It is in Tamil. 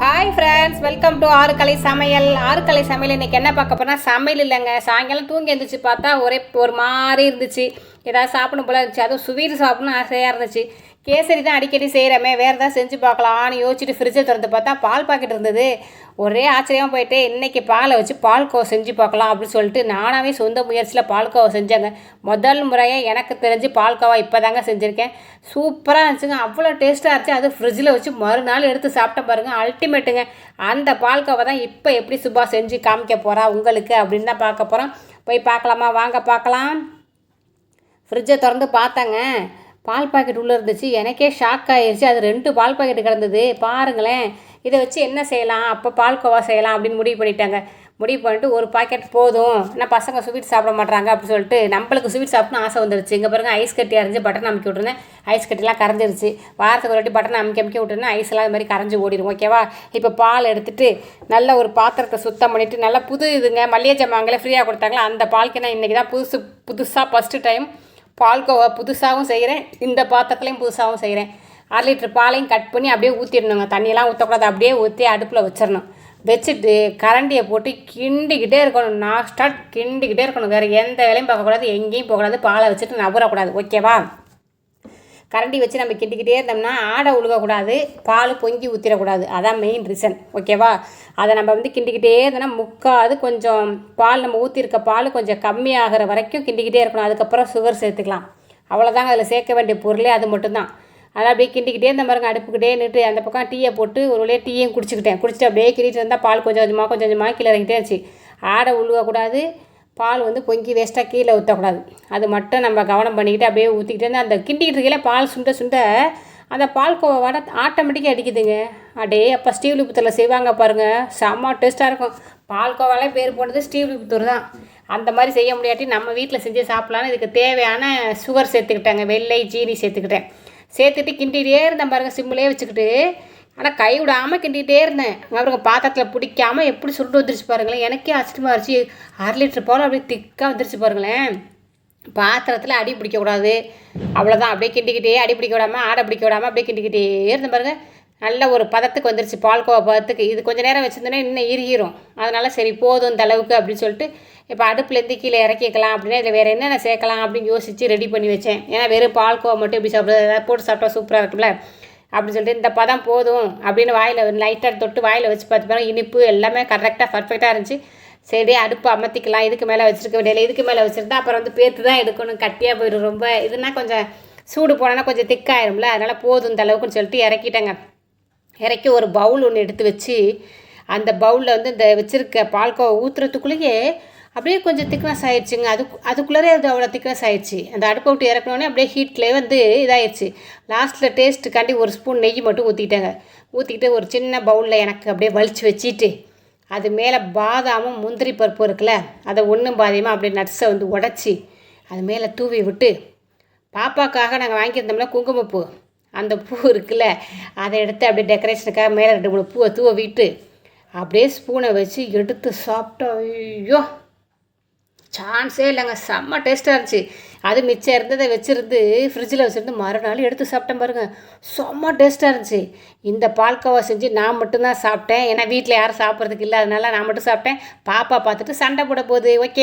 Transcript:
ஹாய் ஃப்ரெண்ட்ஸ் வெல்கம் டு ஆறுக்கலை சமையல். ஆறுக்கலை சமையல் இன்னைக்கு என்ன பார்க்க போனால் சமையல் இல்லைங்க. சாயங்காலம் தூங்கி எழுந்துச்சு பார்த்தா ஒரே ஒரு மாதிரி இருந்துச்சு. ஏதாவது சாப்பிடணும் போல இருந்துச்சு. அதுவும் சுவீர் சாப்பிடணும் ஆசையாக இருந்துச்சு. கேசரி தான் அடிக்கடி செய்கிறோமே வேறு ஏதாவது செஞ்சு பார்க்கலாம்னு யோசிச்சுட்டு ஃப்ரிட்ஜை திறந்து பார்த்தா பால் பாக்கெட் இருந்தது. ஒரே ஆச்சரியமாக போயிட்டு இன்னைக்கு பாலை வச்சு பால்கோவா செஞ்சு பார்க்கலாம் அப்படின்னு சொல்லிட்டு நானாகவே சொந்த முயற்சியில் பால்கோவா செஞ்சேங்க. முதல் முறையாக எனக்கு தெரிஞ்சு பால்கோவா இப்போ தாங்க செஞ்சுருக்கேன். சூப்பராக இருந்துச்சுங்க. அவ்வளோ டேஸ்ட்டாக இருந்துச்சு. அது ஃப்ரிட்ஜில் வச்சு மறுநாள் எடுத்து சாப்பிட்ட பாருங்க. அல்டிமேட்டுங்க அந்த பால்கோவா தான் இப்போ எப்படி சுபா செஞ்சு காமிக்க போகிறா உங்களுக்கு அப்படின்னு தான் பார்க்க போகிறோம் போய் பார்க்கலாமா? வாங்க பார்க்கலாம். ஃப்ரிட்ஜை திறந்து பார்த்தாங்க. பால் பாக்கெட் உள்ளே இருந்துச்சு. எனக்கே ஷாக் ஆயிடுச்சு அது ரெண்டு பால் பாக்கெட் கிடந்தது பாருங்களேன். இதை வச்சு என்ன செய்யலாம்? அப்போ பால்கோவா செய்யலாம் அப்படின்னு முடிவு பண்ணிட்டாங்க. முடிவு பண்ணிட்டு ஒரு பாக்கெட் போதும். ஏன்னா பசங்க ஸ்வீட் சாப்பிட மாட்டாங்க அப்படின்னு சொல்லிட்டு நம்மளுக்கு ஸ்வீட் சாப்பிட்ணும் ஆசை வந்துருச்சு. இங்கே பாருங்க ஐஸ் கட்டி அரைஞ்சு பட்டன் அமுக்கி விட்டுருந்தேன். ஐஸ் கட்டிலாம் கரைஞ்சிருச்சு. வாரத்துக்கு ஒரு வாட்டி பட்டன் அமைக்க அமைக்க விட்டுருந்தேன். ஐஸ்லாம் இது மாதிரி கரைஞ்சி ஓடிடும் ஓகேவா இப்போ பால் எடுத்துட்டு நல்ல ஒரு பாத்திரத்தை சுத்தம் பண்ணிவிட்டு நல்லா புது இதுங்க மல்லிகை ஜாமாங்களே ஃப்ரீயாக கொடுத்தாங்களா? அந்த பால்க்கு நான் இன்றைக்கி தான் புதுசு புதுசாக ஃபஸ்ட்டு டைம் பால்கோவா புதுசாகவும் செய்கிறேன் இந்த பாத்திரத்துலையும் புதுசாகவும் செய்கிறேன் அரை லிட்டர் பாலையும் கட் பண்ணி அப்படியே ஊற்றிடணுங்க தண்ணியெல்லாம் ஊற்றக்கூடாது அப்படியே ஊற்றி அடுப்பில் வச்சிடணும். வச்சுட்டு கரண்டியை போட்டு கிண்டிக்கிட்டே இருக்கணும். நான் ஸ்டார்ட் கிண்டிக்கிட்டே இருக்கணும். வேறு எந்த வேலையும் பார்க்கக்கூடாது. எங்கேயும் போகக்கூடாது. பாலை வச்சுட்டு நவரக்கூடாது. ஓகேவா? கரண்டி வச்சு நம்ம கிண்டிக்கிட்டே இருந்தோம்னா ஆடை உழுகக்கூடாது பால் பொங்கி ஊற்றிடக்கூடாது அதான் மெயின் ரீசன் ஓகேவா அதை நம்ம வந்து கிண்டிக்கிட்டே இருந்தோம்னா முக்காது கொஞ்சம் பால் நம்ம ஊற்றிருக்க பால் கொஞ்சம் கம்மியாகிற வரைக்கும் கிண்டிக்கிட்டே இருக்கணும். அதுக்கப்புறம் சுகர் சேர்த்துக்கலாம். அவ்வளோதாங்க அதில் சேர்க்க வேண்டிய பொருளே அது மட்டும்தான். அதான் அப்படியே கிண்டிக்கிட்டே இருந்த பாருங்க அடுப்புக்கிட்டே நின்று அந்த பக்கம் டீயை போட்டு ஒரு வழியாக டீயும் குடிச்சிக்கிட்டேன். குடிச்சிட்டு அப்படியே கிண்டிட்டு இருந்தால் பால் கொஞ்சம் கொஞ்சமாக கொஞ்சம் கொஞ்சமாக கீழே இறங்கிட்டே இருந்துச்சு. ஆடை உழுகக்கூடாது பால் வந்து பொங்கி வேஸ்ட்டாக கீழே ஊற்றக்கூடாது அது மட்டும் நம்ம கவனம் பண்ணிக்கிட்டு அப்படியே ஊற்றிக்கிட்டே இருந்தால் அந்த கிண்டிக்கிட்டு இருக்கையில பால் சுண்ட சுண்ட அந்த பால் கோவா வட ஆட்டோமேட்டிக்காக அடிக்குதுங்க. அடே அப்போ ஸ்டீவ்லிபுத்தூரில் செய்வாங்க பாருங்கள் செம்ம டேஸ்ட்டாக இருக்கும். பால் கோவாலே பேர் போனது ஸ்டீவ்லிபுத்தூர் தான். அந்த மாதிரி செய்ய முடியாட்டி நம்ம வீட்டில் செஞ்சு சாப்பிட்லான்னு இதுக்கு தேவையான சுகர் சேர்த்துக்கிட்டேங்க. வெள்ளை ஜீனி சேர்த்துக்கிட்டேன். சேர்த்துட்டு கிண்டிகிட்டே இருந்தேன் பாருங்கள் சிம்மிலே வச்சுக்கிட்டு. ஆனால் கை விடாமல் கிண்டிகிட்டே இருந்தேன். அப்புறம் பாத்திரத்தில் பிடிக்காம எப்படி சுருட்டு வந்துருச்சு பாருங்களேன். எனக்கே அசிட்டமாக இருந்துச்சு. அரை லிட்டர் போல் அப்படியே திக்காக வந்துருச்சு பாருங்களேன். பாத்திரத்தில் அடி பிடிக்கக்கூடாது அவ்வளோதான் அப்படியே கிண்டிக்கிட்டே அடி பிடிக்க விடாமல் ஆடை பிடிக்க விடாமல் அப்படியே கிண்டிக்கிட்டே இருந்தேன் பாருங்கள் நல்ல ஒரு பதத்துக்கு வந்துருச்சு. பால்கோவா பதத்துக்கு. இது கொஞ்சம் நேரம் வச்சுருந்தோன்னே இன்னும் இறுகிரும் அதனால் சரி போதும் இந்த அளவுக்கு அப்படின்னு சொல்லிட்டு இப்போ அடுப்புலேருந்து கீழே இறக்கிக்கலாம் அப்படின்னா இதில் வேறு என்னென்ன சேர்க்கலாம் அப்படின்னு யோசித்து ரெடி பண்ணி வச்சேன். ஏன்னா வெறும் பால்கோவா மட்டும் இப்படி சாப்பிட்றது? ஏதாவது போட்டு சாப்பிட்டா சூப்பராக இருக்கும்ல. அப்படின்னு சொல்லிட்டு இந்த பதம் போதும் அப்படின்னு வாயில் லைட்டாக தொட்டு வாயில் வச்சு பார்த்து பாருங்க இனிப்பு எல்லாமே கரெக்டாக பர்ஃபெக்டாக இருந்துச்சு. சரி அடுப்பு அமர்த்திக்கலாம் இதுக்கு மேலே வச்சுருக்க வேண்டியதில்லை இதுக்கு மேலே வச்சுருந்தா அப்புறம் வந்து பேத்து தான் எடுக்கணும் கட்டியாக போயிடும் ரொம்ப. இதுனா கொஞ்சம் சூடு போனோன்னா கொஞ்சம் திக்காயிரும்ல அதனால் போதும் இந்த அளவுக்குன்னு சொல்லிட்டு இறக்கிட்டேங்க. இறக்கி ஒரு பவுல் ஒன்று எடுத்து வச்சு அந்த பவுலில் வந்து இந்த வச்சுருக்க பால்கோவை ஊற்றுறதுக்குள்ளேயே அப்படியே கொஞ்சம் திக்னஸ் ஆயிடுச்சுங்க. அது அதுக்குள்ளே அது அவ்வளோ திக்னஸ் ஆயிடுச்சு. அந்த அடுப்பை விட்டு இறக்கணுன்னே அப்படியே ஹீட்லேயே வந்து இதாயிடுச்சு லாஸ்ட்டில் டேஸ்ட்டுக்காண்டி ஒரு ஸ்பூன் நெய் மட்டும் ஊற்றிட்டாங்க ஊற்றிக்கிட்டு ஒரு சின்ன பவுலில் எனக்கு அப்படியே வலிச்சு வச்சுட்டு அது மேலே பாதாமும் முந்திரி பருப்பு இருக்குல்ல அதை ஒன்றும் பாதியமாக அப்படியே நட்ஸை வந்து உடச்சி அது மேலே தூவி விட்டு பாப்பாக்காக நாங்கள் வாங்கியிருந்தோம்ல குங்குமப்பூ. அந்த பூ இருக்குல்ல அதை எடுத்து அப்படியே டெக்கரேஷனுக்காக மேலே ரெண்டு மூணு பூவை தூவ விட்டு அப்படியே ஸ்பூனை வச்சு எடுத்து சாப்பிட்டா ஐயோ! சான்ஸே இல்லைங்க. செம்ம டேஸ்ட்டாக இருந்துச்சு. அது மிச்சம் இருந்ததை வச்சுருந்து ஃப்ரிட்ஜில் வச்சுருந்து மறுநாள் எடுத்து சாப்பிட்டேன் பாருங்கள் செம்ம டேஸ்ட்டாக இருந்துச்சு. இந்த பால்கோவா செஞ்சு நான் மட்டும்தான் சாப்பிட்டேன். ஏன்னா வீட்டில் யாரும் சாப்பிட்றதுக்கு இல்லை. அதனால நான் மட்டும் சாப்பிட்டேன். பாப்பா பார்த்துட்டு சண்டை போட போகுது. ஓகே